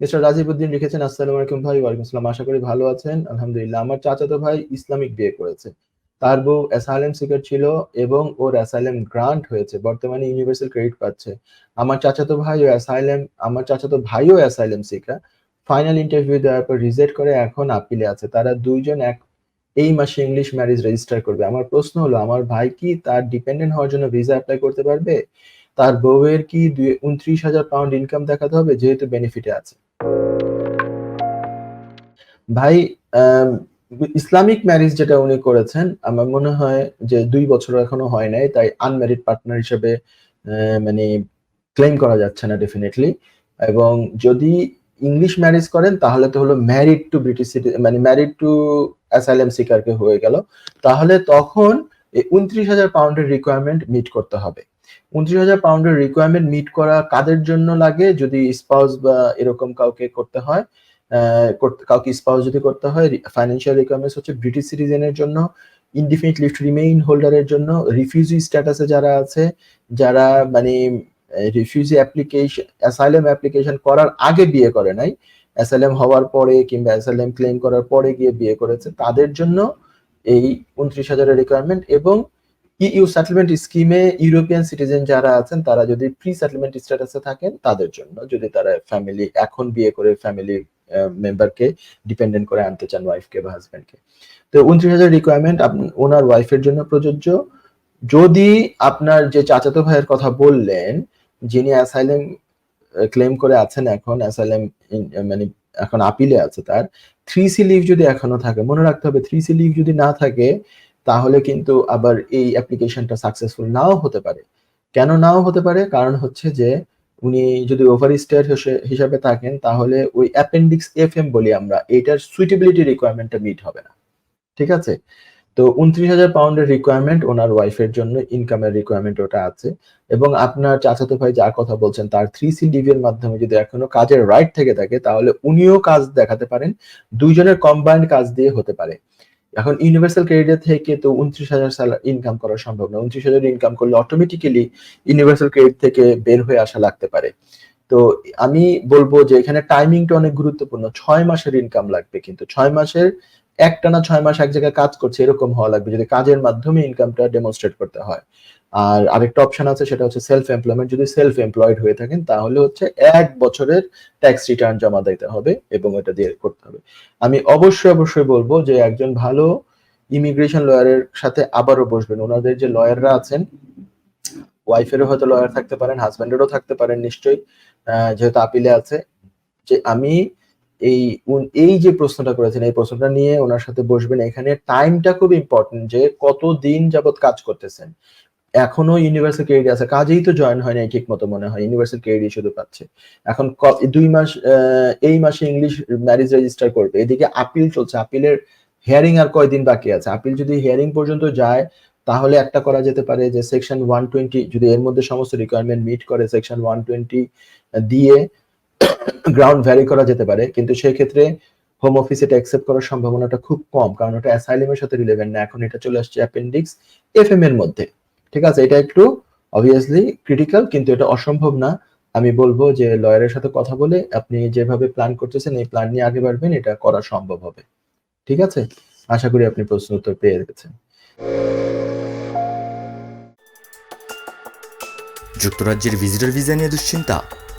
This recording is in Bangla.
মিস্টার রাজিবউদ্দিন লিখেছেন, আসসালামু আলাইকুম ভাই, ওয়ালাইকুম আসসালাম। আশা করি ভালো আছেন। আলহামদুলিল্লাহ, আমার চাচাতো ভাই ইসলামিক বিয়ে করেছে। তার বউ অ্যাসাইলেম সিকার ছিল এবং ওর অ্যাসাইলেম গ্রান্ট হয়েছে। বর্তমানে ইউনিভার্সাল ক্রেডিট পাচ্ছে। আমার চাচাতো ভাইও অ্যাসাইলেম, আমার চাচাতো ভাইও অ্যাসাইলেম সিকার ফাইনাল ইন্টারভিউ দেওয়ার পর রিজেক্ট করে এখন আপিলে আছে। তারা দুইজন এক, এই মাসে ইংলিশ ম্যারেজ রেজিস্টার করবে। আমার প্রশ্ন হলো, আমার ভাই কি তার ডিপেন্ডেন্ট হওয়ার জন্য ভিসা অ্যাপ্লাই করতে পারবে? তার বউয়ের কি উনত্রিশ হাজার পাউন্ড ইনকাম দেখাতে হবে? যেহেতু বেনিফিটে আছে। ভাই ইসলামিক ম্যারেজ যেটা উনি করেছেন, আমার মনে হয় যে দুই বছর এখনও হয় নাই, তাই আনম্যারিড পার্টনার হিসেবে মানে ক্লেম করা যাচ্ছে না ডেফিনেটলি এবং যদি ইংলিশ ম্যারেজ করেন, তাহলে তো হলো ম্যারিড টু ব্রিটিশ সিটি মানে ম্যারিড টু অ্যাসাইলাম সিকারকে হয়ে গেল। তাহলে তখন উনত্রিশ হাজার পাউন্ডের রিকোয়ারমেন্ট মিট করতে হবে। উনত্রিশ হাজার পাউন্ডের রিকোয়ারমেন্ট মিট করা কাদের জন্য লাগে? যদি স্পাউস বা এরকম কাউকে করতে হয় কাউকে স্পাউস যদি করতে হয় ফাইন্যান্সিয়াল রিকোয়ারমেন্টস হচ্ছে ব্রিটিশ সিটিজেনের জন্য ইনডিফিনিট লিভ টু রিমেইন হোল্ডারের জন্য রিফিউজি স্ট্যাটাসে যারা আছে, যারা মানে রিফিউজি অ্যাপ্লিকেশন অ্যাসাইলেম অ্যাপ্লিকেশন করার আগে বিয়ে করে নাই অ্যাসাইলেম হওয়ার পরে কিংবা অ্যাসাইলেম ক্লেম করার পরে গিয়ে বিয়ে করেছে, তাদের জন্য এই উনত্রিশ হাজারের রিকোয়ারমেন্ট এবং ইউ সেটেলমেন্ট স্কিমে ইউরোপিয়ান সিটিজেন যারা আছেন, তারা যদি প্রি সেটেলমেন্ট স্ট্যাটাসে থাকেন, তাদের জন্য। যদি তারা ফ্যামিলি এখন বিয়ে করে ফ্যামিলি মেম্বারকে ডিপেন্ডেন্ট করে আনতে চান ওয়াইফকে বা হাজব্যান্ডকে তো উনত্রিশ হাজার রিকোয়ারমেন্ট ওনার ওয়াইফের জন্য প্রযোজ্য। যদি আপনার যে চাচাতো ভাইয়ের কথা বললেন, যিনি অ্যাসাইলেম ক্লেম করে আছেন এখন অ্যাসাইলেম মানে এখন আপিলে আছে তার থ্রি সি লিভ যদি এখনও থাকে, মনে রাখতে হবে থ্রি সি লিভ যদি না থাকে তাহলে কিন্তু আবার এই অ্যাপ্লিকেশনটা সাকসেসফুল নাও হতে পারে। কেন নাও হতে পারে? কারণ হচ্ছে যে, উনি যদি ওভার স্টেয়ার হিসাবে থাকেন, তাহলে ওই অ্যাপেন্ডিক্স এফ এম বলি আমরা, এটার সুইটেবিলিটি রিকোয়ারমেন্টটা মিট হবে না। ঠিক আছে? তো উনত্রিশ হাজার পাউন্ডের রিকোয়ারমেন্ট ওনার ওয়াইফের জন্য ইনকামের রিকোয়ারমেন্ট ওটা আছে। এবং আপনার চাচাতো ভাই যার কথা বলছেন, তার থ্রি সি লিভের মাধ্যমে যদি এখনও কাজের রাইট থেকে থাকে, তাহলে উনিও কাজ দেখাতে পারেন, দুইজনের কম্বাইন্ড কাজ দিয়ে হতে পারে। এখন ইউনিভার্সাল ক্রেডিট থেকে তো উনত্রিশ হাজার ইনকাম করা সম্ভব না। উনত্রিশ হাজার ইনকাম করলে অটোমেটিক্যালি ইউনিভার্সাল ক্রেডিট থেকে বের হয়ে আসা লাগতে পারে। তো আমি বলব যে এখানে টাইমিংটা অনেক গুরুত্বপূর্ণ। ছয় মাসের ইনকাম লাগবে কিন্তু। ছয় মাসের একটানা ছয় মাস এক জায়গায় কাজ করছে, এরকম হওয়া লাগবে। যদি কাজের মাধ্যমে ইনকামটা ডেমনস্ট্রেট করতে হয়। আর আরেকটা অপশন আছে, সেটা হচ্ছে সেলফ এমপ্লয়মেন্ট যদি সেলফ এমপ্লয়েড হয়ে থাকেন, তাহলে হচ্ছে এক বছরের ট্যাক্স রিটার্ন জমা দিতে হবে এবং এটা দিয়ে করতে হবে। আমি অবশ্যই অবশ্যই বলব যে একজন ভালো ইমিগ্রেশন লয়ারের সাথে আবারও বসবেন। ওনাদের যে লয়াররা আছেন ওয়াইফেরও হয়তো লয়ার থাকতে পারেন হাজব্যান্ডেরও থাকতে পারেন নিশ্চয়ই। যেহেতু আপিলে আছে, যে আমি এই এই যে প্রশ্নটা করেছেন, এই প্রশ্নটা নিয়ে ওনার সাথে বসবেন এখানে টাইমটা খুব ইম্পর্টেন্ট যে কত দিন যাবত কাজ করতেছেন। এখনও ইউনিভার্সাল ক্রেডিট আছে, কাজেই তো জয়েন হয় নাই ঠিক মতো মনে হয় ইউনিভার্সাল ক্রেডিট শুধু পাচ্ছে। এখন দুই মাস এই মাসে ইংলিশ ম্যারেজ রেজিস্টার করবে, এদিকে আপিল চলছে আপিলের হিয়ারিং আর কয়দিন বাকি আছে? আপিল যদি হিয়ারিং পর্যন্ত যায়, তাহলে একটা করা যেতে পারে যে সেকশন ওয়ান টোয়েন্টি যদি এর মধ্যে সমস্ত রিকোয়ারমেন্ট মিট করে সেকশন ওয়ান টোয়েন্টি দিয়ে গ্রাউন্ড ভ্যারি করা যেতে পারে, কিন্তু সেই ক্ষেত্রে হোম অফিস এটা অ্যাকসেপ্ট করার সম্ভাবনাটা খুব কম, কারণ ওটা অ্যাসাইলেমের সাথে রিলেভেন্ট না। এখন এটা চলে আসছে অ্যাপেন্ডিক্স এফ এম এর মধ্যে। ঠিক আছে? এটা একটু অবভিয়াসলি ক্রিটিক্যাল কিন্তু এটা অসম্ভব না। আমি বলব যে লয়ারের সাথে কথা বলে আপনি যেভাবে প্ল্যান করতেছেন, এই প্ল্যান নিয়ে আগে বাড়বেন, এটা করা সম্ভব হবে। ঠিক আছে? আশা করি আপনি প্রশ্ন উত্তর পেয়ে গেছেন। যুক্তরাজ্যের ভিজিটর ভিসা নিয়ে দুশ্চিন্তা?